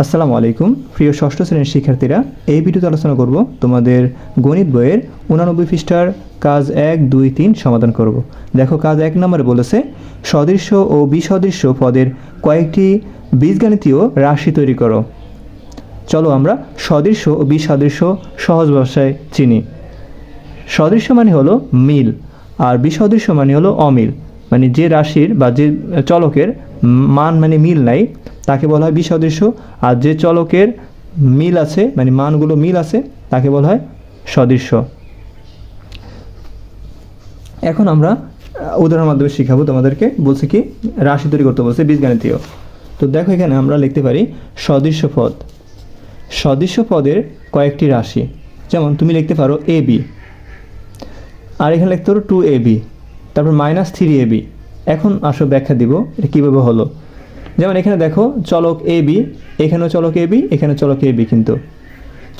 আসসালামু আলাইকুম। প্রিয় ষষ্ঠ শ্রেণির শিক্ষার্থীরা, এই ভিডিওতে আলোচনা করব তোমাদের গণিত বইয়ের উনানব্বই পৃষ্ঠার কাজ এক, দুই, তিন সমাধান করব। দেখো, কাজ এক নম্বরে বলেছে, সদৃশ্য ও বিসদৃশ্য পদের কয়েকটি বীজগাণিতীয় রাশি তৈরি করো। চলো আমরা সদৃশ্য ও বিসদৃশ্য সহজ ভাষায় চিনি। সদৃশ্য মানে হলো মিল, আর বিসদৃশ্য মানে হলো অমিল মানে যে রাশির বা যে চলকের মান মানে মিল নাই, তাকে বলা হয় বিসদৃশ্য। আর যে চলকের মিল আছে মানে মানগুলো মিল আছে, তাকে বলা হয় সদৃশ্য। এখন আমরা উদাহরণের মাধ্যমে শিখাবো তোমাদেরকে, বলছে কি, রাশি তৈরি করতে বলছে বীজগাণিতীয়। তো দেখো এখানে আমরা লিখতে পারি সদৃশ্য পদ। সদৃশ্য পদের কয়েকটি রাশি, যেমন তুমি লিখতে পারো এ বি, আর এখানে লিখতে পারো টু এ বি, তারপর মাইনাস থ্রি এ বি। এখন আসো ব্যাখ্যা দিব, এটা কীভাবে হলো? যেমন এখানে দেখো, চলক এ বি এখানেও চলক এ বি এখানে চলক এ বি কিন্তু।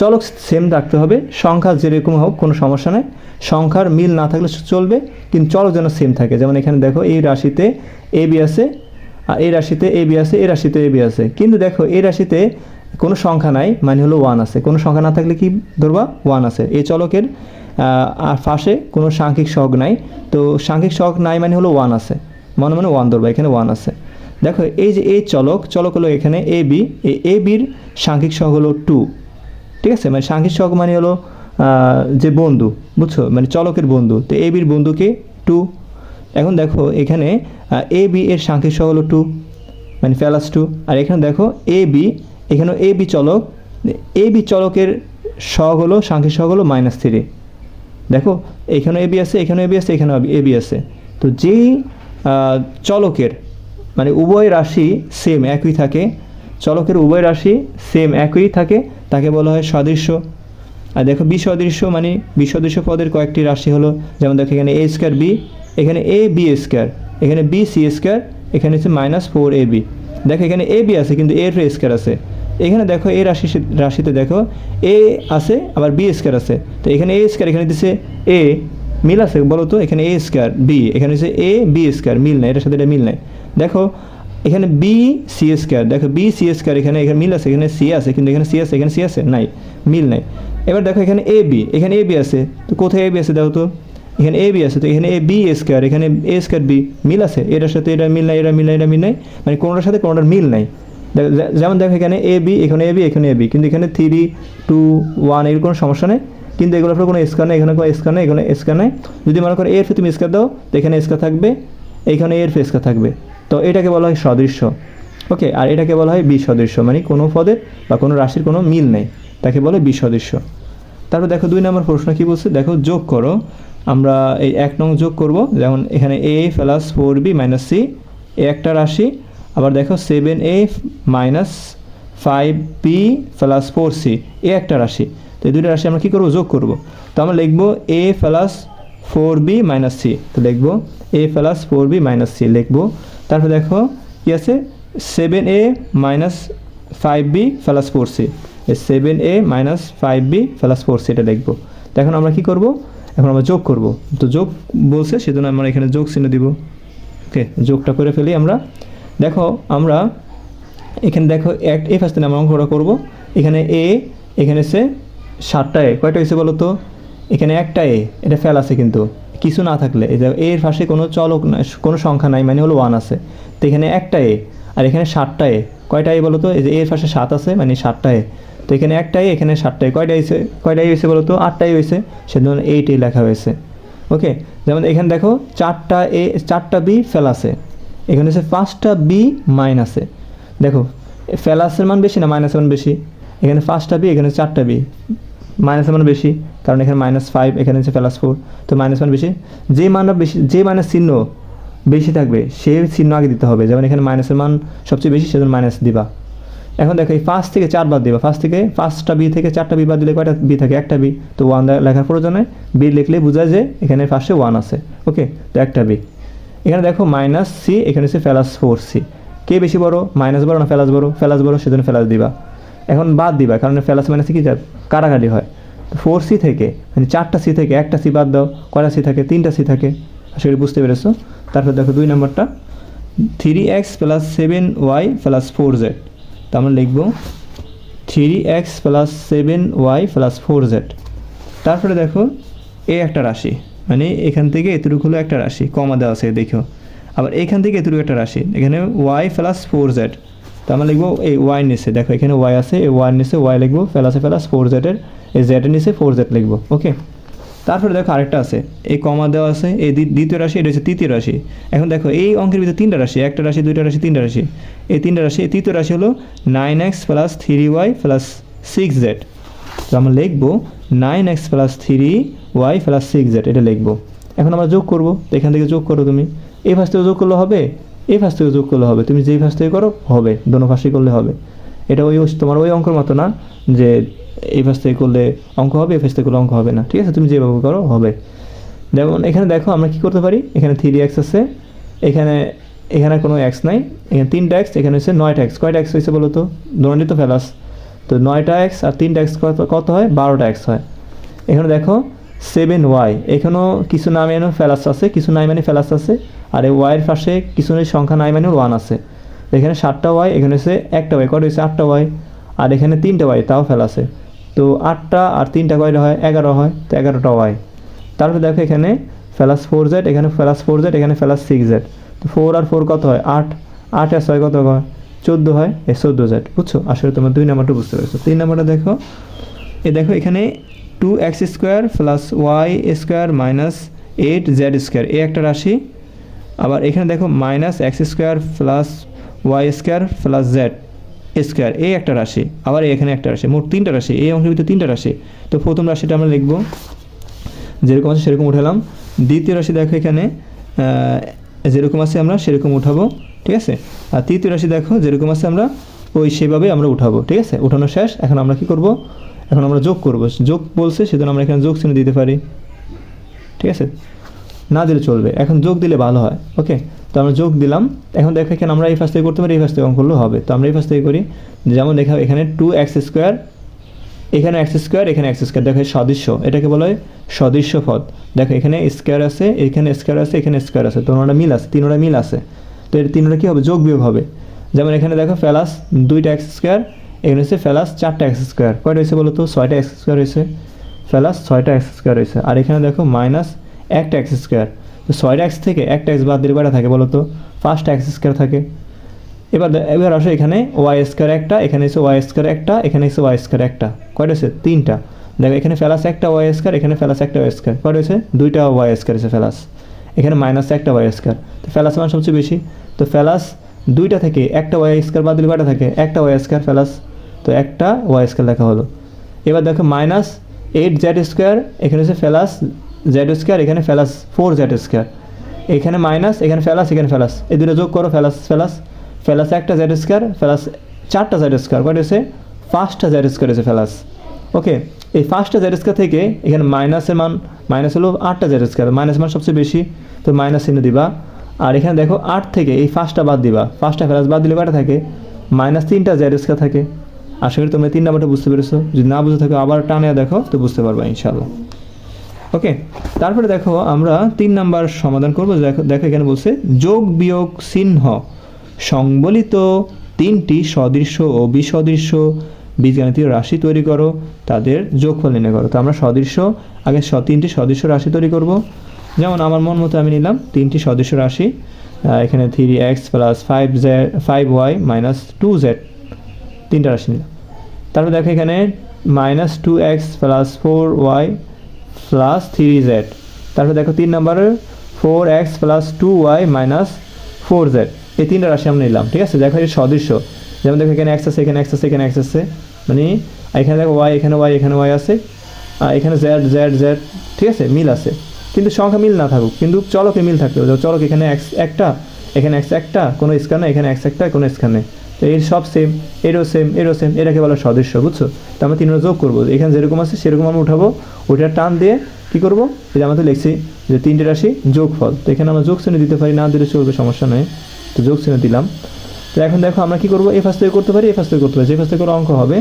চলক সেম রাখতে হবে, সংখ্যা যেরকম হোক, কোনো সমস্যা নেই। সংখ্যার মিল না থাকলে চলবে, কিন্তু চলক যেন সেম থাকে। যেমন এখানে দেখো, এই রাশিতে এ বি আছে, আর এই রাশিতে এ বি আছে, এই রাশিতে এ বি আছে। কিন্তু দেখো, এই রাশিতে কোনো সংখ্যা নাই মানে হলো ওয়ান আছে। কোনো সংখ্যা না থাকলে কি ধরবা? ওয়ান আছে। এই চলকের আর পাশে কোনো সাংখ্যিক সহগ নাই। তো সাংখ্যিক সহগ নাই মানে হলো ওয়ান আছে। মনে মনে ওয়ান ধরবা, এখানে ওয়ান আছে। দেখো, এই যে এই চলক চলক হলো এখানে এ বি এই এ বির সাংখ্যিক সহগ হলো টু ঠিক আছে? মানে সাংখ্যিক সহগ মানে হলো যে বন্ধু, বুঝছ? মানে চলকের বন্ধু। তো এ বির বন্ধুকে টু এখন দেখো, এখানে এ বি এর সাংখ্যিক সহগ হলো টু মানে প্যালাস টু আর এখানে দেখো এ বি এখানেও এ বি চলক। এ বি চলকের সহগ হলো, সাংখ্যিক সহগ হলো মাইনাস থ্রি দেখো এখানে এ বি আছে এখানে এ বি আছে এখানে এ বি আছে। তো যেই চলকের মানে উভয় রাশি সেম একই থাকে। চলকের উভয় রাশি সেম একই থাকে, তাকে বলা হয় সদৃশ্য। আর দেখো বিসদৃশ্য মানে বিসদৃশ্য পদের কয়েকটি রাশি হলো, যেমন দেখো এখানে এ স্কোয়ার বি এখানে এ বি স্কোয়ার এখানে বি সি স্কোয়ার এখানে হচ্ছে মাইনাস ফোর এ বি দেখো এখানে এ বি আছে, কিন্তু এর স্কোয়ার আছে। এখানে দেখো এ রাশি রাশিতে দেখো এ আছে, আবার বি স্কোয়ার আছে। তো এখানে এ স্কোয়ার এখানে দিচ্ছে এ মিল আছে বলো তো এখানে এ স্কোয়ার বি এখানে হচ্ছে এ বি স্কোয়ার মিল নাই, এটার সাথে এটা মিল নাই। দেখো, এখানে বি সি স্কোয়ার দেখো বি সি স্কোয়ার এখানে এখানে মিল আছে, এখানে সি আছে, কিন্তু এখানে সি আছে, এখানে সি আছে, নাই, মিল নাই। এবার দেখো, এখানে এ বি এখানে এ বি আছে, তো কোথায় এ বি আছে দেখো তো? এখানে এ বি আছে, তো এখানে এ বি স্কোয়ার এখানে এ স্কোয়ার বি মিল আছে, এটার সাথে এটা মিল নাই, এটা মিল নাই, এটা মিল নাই মানে কোনোটার সাথে কোনোটার মিল নাই। যেমন দেখো এখানে এ বি এখানে এ বি এখানে এ বি কিন্তু এখানে থ্রি টু ওয়ানের কোনো সমস্যা নেই। কিন্তু এগুলোর উপর কোনো স্কার নেই, এখানে কোনো স্কার নেই, এখানে স্কার নেই। যদি মনে করো এর তুমি স্কার দাও, তো এখানে স্কার থাকবে, এখানে এর স্কার থাকবে। তো এটাকে বলা হয় সদৃশ্য। ওকে আর এটাকে বলা হয় বিসদৃশ্য মানে কোনো পদের বা কোনো রাশির কোনো মিল নেই। তাকে বলে বিসদৃশ্য। তারপর দেখো দুই নম্বর প্রশ্ন কী বলছে? দেখো, যোগ করো। আমরা এই এক নং যোগ করব, যেমন এখানে A plus four B minus C এ একটা রাশি। আবার দেখো seven A minus five B plus four C এ একটা রাশি। তো এই দুটো রাশি আমরা কী করব? যোগ করব। তো আমরা লিখব A plus four B minus C তো লিখব A plus four B minus C লিখব। তারপর দেখো কী আছে? Seven A minus five B plus four C seven A minus five B plus four C এটা লিখব। তো এখন আমরা কী করব? এখন আমরা যোগ করব। তো যোগ বলছে, সেজন্য আমরা এখানে যোগ চিহ্ন দিব। ওকে, যোগটা করে ফেলি আমরা। দেখো, আমরা এখানে দেখো এক এ ফার্স্টে আমরা অঙ্কটা করব। এখানে এ এখানে সে সাতটা এ কয়টা হয়েছে বলো তো? এখানে একটা এ এটা ফেল আছে কিন্তু। কিছু না থাকলে এর পাশে কোনো চলক না, কোনো সংখ্যা নাই মানে হলো ওয়ান আছে। তো এখানে একটা এ আর এখানে সাতটা এ কয়টা এ বলো তো? এই যে এর পাশে সাত আছে মানে সাতটা এ তো এখানে একটা এ এখানে সাতটা এ কয়টা হয়েছে? কয়টাই হয়েছে বলো তো? আটটাই হয়েছে, সেজন্য এইটাই লেখা হয়েছে। ওকে, যেমন এখানে দেখো, চারটা এ, চারটা বি ফেল আছে। এখানে হচ্ছে পাঁচটা বি মাইনাসে দেখো ফেলাসের মান বেশি না মাইনাসের মান বেশি? এখানে পাঁচটা বি, এখানে চারটা বি। মাইনাসের মান বেশি, কারণ এখানে মাইনাস ফাইভ এখানে হচ্ছে প্লাস ফোর তো মাইনাস মান বেশি, যে মানটা বেশি, যে মাইনাস চিহ্ন বেশি থাকবে, সে চিহ্ন আগে দিতে হবে। যেমন এখানে মাইনাসের মান সবচেয়ে বেশি, সেজন্য মাইনাস দিবা। এখন দেখো, এই পাঁচ থেকে চার বাদ দিবা। পাঁচ থেকে পাঁচটা বি থেকে চারটা বি বাদ দিলে কয়টা বি থাকে? একটা বি তো ওয়ান লেখার প্রয়োজনে বি লিখলে বোঝা যায় এখানে ফার্স্টে ওয়ান আছে। ওকে তো একটা বি এখানে দেখো, মাইনাস সি এখানে হচ্ছে ফেলাস ফোর সি কে বেশি বড়? মাইনাস বড় না ফেলাস বড়? ফেলাস বড়, সেজন্য ফেলাস দিবা। এখন বাদ দিবা, কারণ ফেলাস মাইনাস কি, যা- কাটাকাটি হয়। ফোর সি থেকে মানে চারটা সি থেকে, একটা সি বাদ দাও, কয়টা সি থাকে, তিনটা সি থাকে। করি বুঝতে পেরেছ। তারপর দেখো দুই নম্বরটা three X plus seven Y plus four Z তো আমরা লিখব three X plus seven Y plus four Z তারপরে দেখো, এ একটা রাশি মানে এখান থেকে এতটুকু হলো একটা রাশি, কমা দেওয়া আছে, দেখো। আবার এখান থেকে এতটুকু একটা রাশি, এখানে ওয়াই প্লাস ফোর জেড তো আমরা লিখব এই ওয়াই নিচে। দেখো, এখানে ওয়াই আছে, এই ওয়াই নিচে ওয়াই লিখব প্লাসে প্লাস ফোর জেডের এই জেডের নিচে ফোর জেড লিখব ওকে তারপরে দেখো আরেকটা আছে, এই কমা দেওয়া আছে, এই দ্বিতীয় রাশি, এটা হচ্ছে তৃতীয় রাশি। এখন দেখো, এই অঙ্কের ভিতরে তিনটা রাশি, একটা রাশি, দুইটা রাশি, তিনটা রাশি। এই তিনটা রাশি, এই তৃতীয় রাশি হলো nine X plus three Y plus six Z তো আমরা লিখব nine X plus three Y plus six Z এটা লিখব। এখন আমরা যোগ করব এখান থেকে যোগ করো তুমি। এই ফার্স্ট যোগ করলে হবে এই ফার্স্ট থেকে যোগ করলে হবে। তুমি যেই ফার্স্ট থেকে করো, হবে। দোনো ফার্স্টে করলে হবে। এটা ওই তোমার ওই অঙ্কের মতো না যে এই ফার্স্ট থেকে করলে অঙ্ক হবে, এই ফার্স্ট থেকে করলে অঙ্ক হবে না। ঠিক আছে? তুমি যেভাবে করো, হবে। যেমন এখানে দেখো, আমরা কি করতে পারি? এখানে থ্রি এক্স আছে। এখানে এখানে কোনো এক্স নাই। এখানে তিনটা এক্স এখানে হচ্ছে নয়টা এক্স কয়টা এক্স হয়েছে বলো তো? দোনোটি তো ফেলাস তো নয়টা এক্স আর তিনটা এক্স কত কত হয়? বারোটা এক্স হয়। এখানে দেখো সেভেন ওয়াই। এখানেও কিছু নাম এনে ফেলাস আছে, কিছু নাই মানে ফেলাস আছে, আর এই ওয়াইয়ের পাশে কিছু সংখ্যা নাই মানে ওয়ান আছে। এখানে সাতটা ওয়াই, এখানে হচ্ছে একটা ওয়াই, কয়টা হয়েছে? আটটা ওয়াই, আর এখানে তিনটা ওয়াই, তাও ফেলাসে তো আটটা আর তিনটা কয়টা হয়? এগারো হয়, তো এগারোটা ওয়াই। তারপরে দেখো এখানে ফেলাস ফোর জেড এখানে ফেলাস ফোর জেড এখানে ফেলাস সিক্স জেড তো ফোর আর ফোর কত হয়? আট। আট আর ছয় কত হয়? চোদ্দ হয় এ চোদ্দ জেড বুঝছ? আসলে তোমার দুই নাম্বারটা বুঝতে পেরেছ। তিন নাম্বারটা দেখো এ দেখো এখানে two X square plus Y square minus eight Z square এই একটা রাশি। আবার এখানে দেখো minus X square plus Y square plus Z square এই একটা রাশি। আবার এখানে একটা রাশি, মোট তিনটা রাশি, এই অংশের ভিতরে তিনটা রাশি। তো প্রথম রাশিটা আমরা লিখব, যেরকম আছে সেরকম উঠালাম। দ্বিতীয় রাশি দেখো এখানে যেরকম আছে আমরা সেরকম উঠাবো, ঠিক আছে? আর তৃতীয় রাশি দেখো যেরকম আছে আমরা, ওই সেভাবে আমরা উঠাবো, ঠিক আছে? উঠানো শেষ, এখন আমরা কি করব? এখন আমরা যোগ করব। যোগ বলছে, সেজন্য আমরা এখানে যোগ চিহ্ন দিতে পারি। ঠিক আছে? না দিলে চলবে। এখন যোগ দিলে ভালো হয়। ওকে? তো আমরা যোগ দিলাম। এখন দেখো এখানে আমরা এই ফার্স্ট থেকে করতে পারি, এই ফার্স্ট থেকে করলেও হবে। তো আমরা এই ফার্স্ট থেকে করি, যেমন দেখা এখানে টু এক্স স্কোয়ার এখানে এক্স স্কোয়ার এখানে এক্স স্কোয়ার দেখো সদৃশ্য। এটাকে বলা হয় সদৃশ্য পদ। দেখো এখানে স্কোয়ার আছে, এখানে স্কোয়ার আছে, এখানে স্কোয়ার আছে। তো ওনারা মিল আছে, তিনোটা মিল আছে। তো এর তিনোটা কী হবে? যোগ বিয়োগ হবে। যেমন এখানে দেখো ফেলাস দুইটা এক্স স্কোয়ার এখানে হচ্ছে ফেলাস চারটা এক্স স্কোয়ার। কয়টা হয়েছে বলো তো? ছয়টা এক্স স্কোয়ার হয়েছে। ফেলাস ছয়টা এক্স স্কোয়ার হয়েছে। আর এখানে দেখো মাইনাস একটা এক্স স্কোয়ার। তো ছয়টা এক্স থেকে একটা এক্স বাদ দিলে কয়টা থাকে বলো তো? পাঁচটা এক্স স্কোয়ার থাকে। এবার এবার আসো এখানে ওয়াই স্কোয়ার একটা, এখানে এসে ওয়াই স্কোয়ার একটা, এখানে এসে ওয়াই স্কোয়ার একটা। কয়টা আছে তিনটা। দেখো এখানে ফেলাস একটা ওয়াই স্কোয়ার, এখানে ফেলাস একটা ওয়াই স্কোয়ার। কয়টা হয়েছে? দুইটা ওয়াই স্কোয়ার এসে ফেলাস। এখানে মাইনাস একটা ওয়াই স্কোয়ার। তো ফেলাস মান সবচেয়ে বেশি। তো ফেলাস দুইটা থেকে একটা ওয়াই স্কোয়ার বাদ দিলে কয়টা থাকে? একটা ওয়াই স্কোয়ার ফেলাস তো একটা ওয়াই স্কোয়ার লেখা হলো। এবার দেখো মাইনাস এইট জেড স্কোয়ার এখানে হচ্ছে ফেলাস জ্যাড স্কোয়ার এখানে ফেলাস ফোর জেড স্কোয়ার এখানে মাইনাস এখানে ফেলাস এখানে ফেলাস এই দুটো যোগ করো ফেলাস ফেলাস ফেলাস একটা জ্যাড স্কোয়ার ফেলাস চারটা জেড স্কোয়ার কয়টা হচ্ছে ফার্স্টটা জ্যাড স্কোয়ার হচ্ছে ফেলাস ওকে এই ফার্স্টটা জেড স্কোয়ার থেকে এখানে মাইনাসের মান মাইনাস হলো আটটা জেড স্কোয়ার মাইনাস মান সবচেয়ে বেশি, তো মাইনাস চিহ্ন দিবা। আর এখানে দেখো আট থেকে এই ফার্স্টটা বাদ দিবা। ফার্স্টটা ফেলাস বাদ দিলে কয়টা থাকে? মাইনাস তিনটা জ্যাড স্কোয়ার থাকে। আশা করি তোমরা তিন নাম্বারটা বুঝতে পেরেছ। যদি না বুঝে থাকো, আবার টানে দেখো, তো বুঝতে পারবা ইনশাল্লাহ ওকে তারপরে দেখো, আমরা তিন নাম্বার সমাধান করব। দেখো এখানে বলছে, যোগ বিয়োগ চিহ্ন। সংবলিত তিনটি সদৃশ্য ও বিসদৃশ্য বীজগাণিতীয় রাশি তৈরি করো, তাদের যোগফল নির্ণয় করো। তো আমরা সদৃশ্য, আগে তিনটি সদৃশ্য রাশি তৈরি করব। যেমন আমার মন মতো আমি নিলাম, তিনটি সদৃশ্য রাশি। এখানে three X plus five Z five Y minus two Z তিনটা রাশি নিলাম। তারপর দেখো এখানে minus two X plus four Y plus three Z তারপর দেখো তিন নম্বরে four X plus two Y minus four Z এই তিনটা রাশি আমরা নিলাম, ঠিক আছে? দেখো এই সদৃশ্য যেমন দেখো এখানে এক্স আছে, এখানে এক্স আছে, এখানে এক্স আছে। মানে এখানে দেখো ওয়াই এখানে ওয়াই এখানে ওয়াই আছে। আর এখানে জেড জেড জেড ঠিক আছে? মিল আছে। কিন্তু সংখ্যা মিল না থাকুক, কিন্তু চলকে মিল থাকতে হবে। চলক এখানে এক্স একটা, এখানে এক্স একটা, কোনো স্কার এখানে এক্স একটা, কোনো স্কার নেই তো এর সব সেম এরও সেম এরও সেম এটাকে বলা সদস্য বুঝছ? তো আমরা তিনটা যোগ করব। এখানে যেরকম আছে, সেরকম আমরা উঠাবো। ওইটা টান দিয়ে কী করব? এটা তো লিখছি যে তিনটে রাশি যোগফল। তো এখানে আমরা যোগ শ্রেণি দিতে পারি, না দিলে চলবে, সমস্যা নেই। তো যোগ শ্রেণি দিলাম। তো এখন দেখো আমরা কী করব? এ ফার্স্ট থেকে করতে পারি, এ ফার্স্ট থেকে করতে পারি। যে ফার্স্ট থেকে অঙ্ক হবে।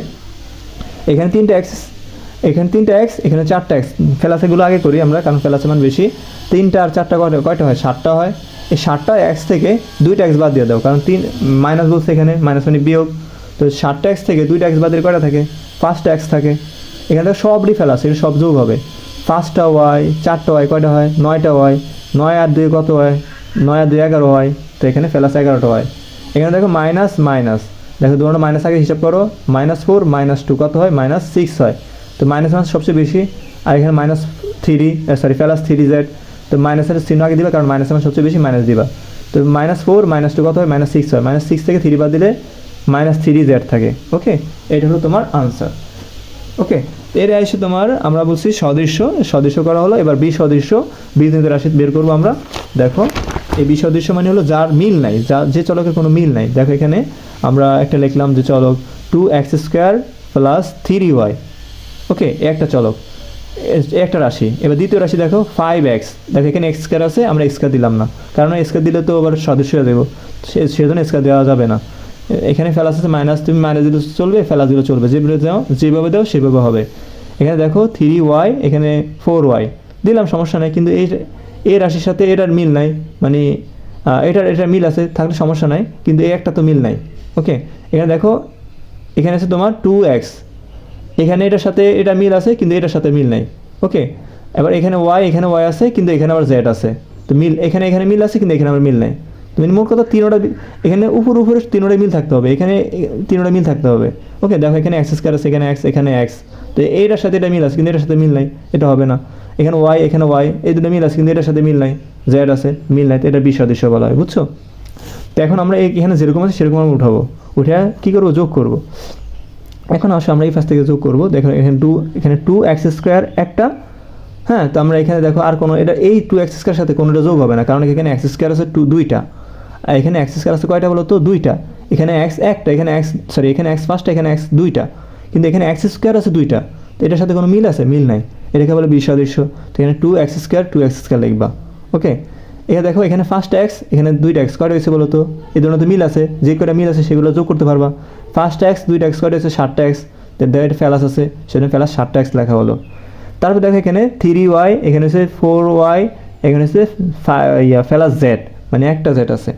এখানে তিনটা এক্স এখানে তিনটা এক্স এখানে চারটা এক্স ফেলাসেগুলো আগে করি আমরা, কারণ ফেলাসে মান বেশি। তিনটা আর চারটা কয়টা কয়টা হয়? সাতটা হয়। এই সাতটা এক্স থেকে দুইটা এক্স বাদ দিয়ে দাও, কারণ তিন মাইনাস বলছে এখানে মাইনাস মানে বিয়োগ। তো ষাটটা এক্স থেকে দুইটা এক্স বাদের কটা থাকে? পাঁচটা এক্স থাকে। এখানে থেকে সবরই ফেলা আছে সব যোগ হবে। পাঁচটা ওয়াই চারটা ওয়াই কয়টা হয়? নয়টা ওয়াই নয় আর দুই কত হয়? নয় আর দুই এগারো হয় তো এখানে ফেলাস এগারোটা হয় এখানে দেখো মাইনাস মাইনাস দেখো দুটো মাইনাস আগে হিসাব করো। মাইনাস ফোর মাইনাস টু কত হয়? মাইনাস সিক্স হয়। তো মাইনাস মাইনাস সবচেয়ে বেশি। আর এখানে minus three sorry plus three Z তো মাইনাসের চিহ্ন আগে দিবা, কারণ মাইনাস সবচেয়ে বেশি মাইনাস দিবা। তো মাইনাস ফোর মাইনাস টু কত হয়? মাইনাস সিক্স হয়। মাইনাস সিক্স থেকে থ্রি বাদ দিলে মাইনাস থ্রি জেড থাকে। ওকে এটা হলো তোমার আনসার ওকে এর এসে তোমার আমরা বলছি সদৃশ্য। সদৃশ্য করা হলো। এবার বি সদৃশ্য বীজগণিত রাশি বের করব আমরা। দেখো, এই বি সদৃশ্য মানে হলো যার মিল নাই, যা, যে চলকের কোনো মিল নাই। দেখো এখানে আমরা একটা লিখলাম যে চলক two X square plus three Y okay একটা চলক। একটা রাশি। এবার দ্বিতীয় রাশি দেখো ফাইভ এক্স দেখো, এখানে এক্স স্কোয়ার আছে, আমরা এক্স স্কোয়ার দিলাম না। কারণ এক্স স্কোয়ার দিলে তো আবার সদস্য হয়ে দেবো সে- সেজন্য স্কোয়ার দেওয়া যাবে না। এখানে ফেলাস আছে মাইনাস তুমি মাইনাস দিলে চলবে ফেলাস দিলে চলবে। যেভাবে দাও যেভাবে দাও, সেভাবে হবে। এখানে দেখো থ্রি ওয়াই এখানে ফোর ওয়াই দিলাম, সমস্যা নাই, কিন্তু এই এই রাশির সাথে এটার মিল নাই। মানে এটার এটার মিল আছে, থাকলে সমস্যা নাই, কিন্তু এই একটা তো মিল নাই। ওকে এখানে দেখো, এখানে আছে তোমার টু এক্স এখানে এটার সাথে এটা মিল আছে, কিন্তু এটার সাথে মিল নাই। ওকে এবার এখানে ওয়াই এখানে ওয়াই আছে, কিন্তু এখানে আবার জেড আছে। তো মিল, এখানে এখানে মিল আছে, কিন্তু এখানে আবার মিল নাই। তুমি মোট কথা তিনোটা এখানে উপর উপরে তিনোটা মিল থাকতে হবে। এখানে তিনোটা মিল থাকতে হবে। ওকে দেখো এখানে এক্স স্কোয়ার আছে, এখানে এক্স এখানে এক্স তো এইটার সাথে এটা মিল আছে, কিন্তু এটার সাথে মিল নাই। এটা হবে না। এখানে ওয়াই এখানে ওয়াই এই দুটো মিল আছে, কিন্তু এটার সাথে মিল নাই। জেড আছে, মিল নাই। তো এটা বিসদৃশ্য বলা হয়, বুঝছ? তো এখন আমরা এখানে যেরকম আছে, সেরকম আমরা উঠাবো। উঠে কী করব? যোগ করব। এখন আসলে আমরা এই ফার্স্ট থেকে যোগ করব। দেখো, এখানে টু এখানে টু এক্স স্কোয়ার একটা হ্যাঁ তো আমরা এখানে দেখো আর কোনো, এটা এই টু এক্স স্কোয়ার সাথে কোনোটা যোগ হবে না, কারণ এখানে এক্স স্কোয়ার আছে টু দুইটা। আর এখানে এক্স স্কোয়ার আছে কয়টা বলো তো? দুইটা। এখানে এক্স একটা, এখানে এক্স সরি এখানে এক্স পাঁচটা এখানে এক্স দুইটা। কিন্তু এখানে এক্স স্কোয়ার আছে দুইটা। তো এটার সাথে কোনো মিল আছে? মিল নাই। এটাকে বলে বিসদৃশ্য তো এখানে two X square two X square লিখবা। ওকে এখানে দেখো, এখানে ফার্স্ট এক্স এখানে দুইটা এক্স কয়টা হয়েছে বলো তো। এই ধরনের তো মিল আছে, যে কয়টা মিল আছে সেগুলো যোগ করতে পারবা। ফার্স্ট এক্স দুইটা এক্স কয়টা হয়েছে ষাটটা এক্স দেখো এটা ফেলাস আছে সেখানে ফেলাস ষাটটা এক্স লেখা হলো। তারপর দেখো এখানে থ্রি ওয়াই এখানে হচ্ছে ফোর ওয়াই এখানে হচ্ছে ইয়া ফেলাস জেড মানে একটা জেড আছে।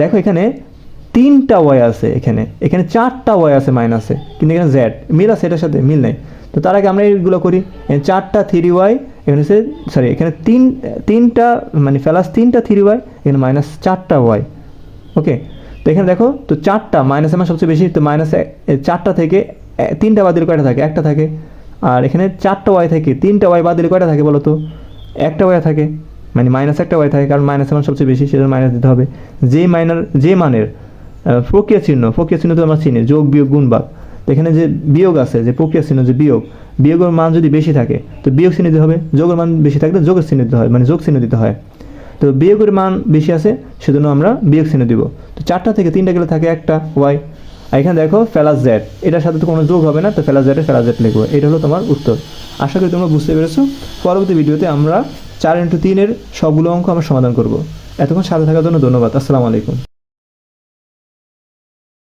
দেখো এখানে তিনটা ওয়াই আছে এখানে এখানে চারটা ওয়াই আছে মাইনাসে কিন্তু এখানে জেড মিল আছে এটার সাথে, মিল নেই। তো তার আগে আমরা এইগুলো করি। চারটা থ্রি ওয়াই এখানে হচ্ছে সরি, এখানে তিন, তিনটা মানে ফেলাস তিনটা থ্রি ওয়াই এখানে মাইনাস চারটা ওয়াই ওকে তো এখানে দেখো, তো চারটা মাইনাস আমার সবচেয়ে বেশি, তো মাইনাস চারটা থেকে তিনটা বাদ দিলে কয়টা থাকে? একটা থাকে। আর এখানে চারটা ওয়াই থাকে, তিনটা ওয়াই বাদ দিলে কয়টা থাকে বলো তো একটা ওয়াই থাকে মানে মাইনাস একটা ওয়াই থাকে, কারণ মাইনাস আমার সবচেয়ে বেশি, সেজন্য মাইনাস দিতে হবে। যে মাইনার যে মানের প্রক্রিয়া চিহ্ন প্রক্রিয়া চিহ্ন তো আমরা চিনি, যোগ বিয়োগ গুণ তো এখানে যে বিয়োগ আছে, যে প্রক্রিয়া চিহ্ন, যে বিয়োগ, বিয়োগের মান যদি বেশি থাকে, তো বিয়োগ চিহ্ন দিতে হবে, যোগের মান বেশি থাকলে যোগের চিহ্ন দিতে হয় মানে যোগ চিহ্ন দিতে হয়। তো বিয়োগের মান বেশি আছে, সেজন্য আমরা বিয়োগ চিহ্ন দিব। তো চারটা থেকে তিনটা গেলে থাকে একটা, ওয়াই। আর এখানে দেখো ফেলাস জেড এটার সাথে তো কোনো যোগ হবে না, তো ফেলাস জেডে ফেলাস জেড লিখব, এটা হলো তোমার উত্তর। আশা করি তোমরা বুঝতে পেরেছ। পরবর্তী ভিডিওতে আমরা চার ইন্টু তিনের সবগুলো অঙ্ক আমরা সমাধান করব। এতক্ষণ সাথে থাকার জন্য ধন্যবাদ, আসসালামু আলাইকুম।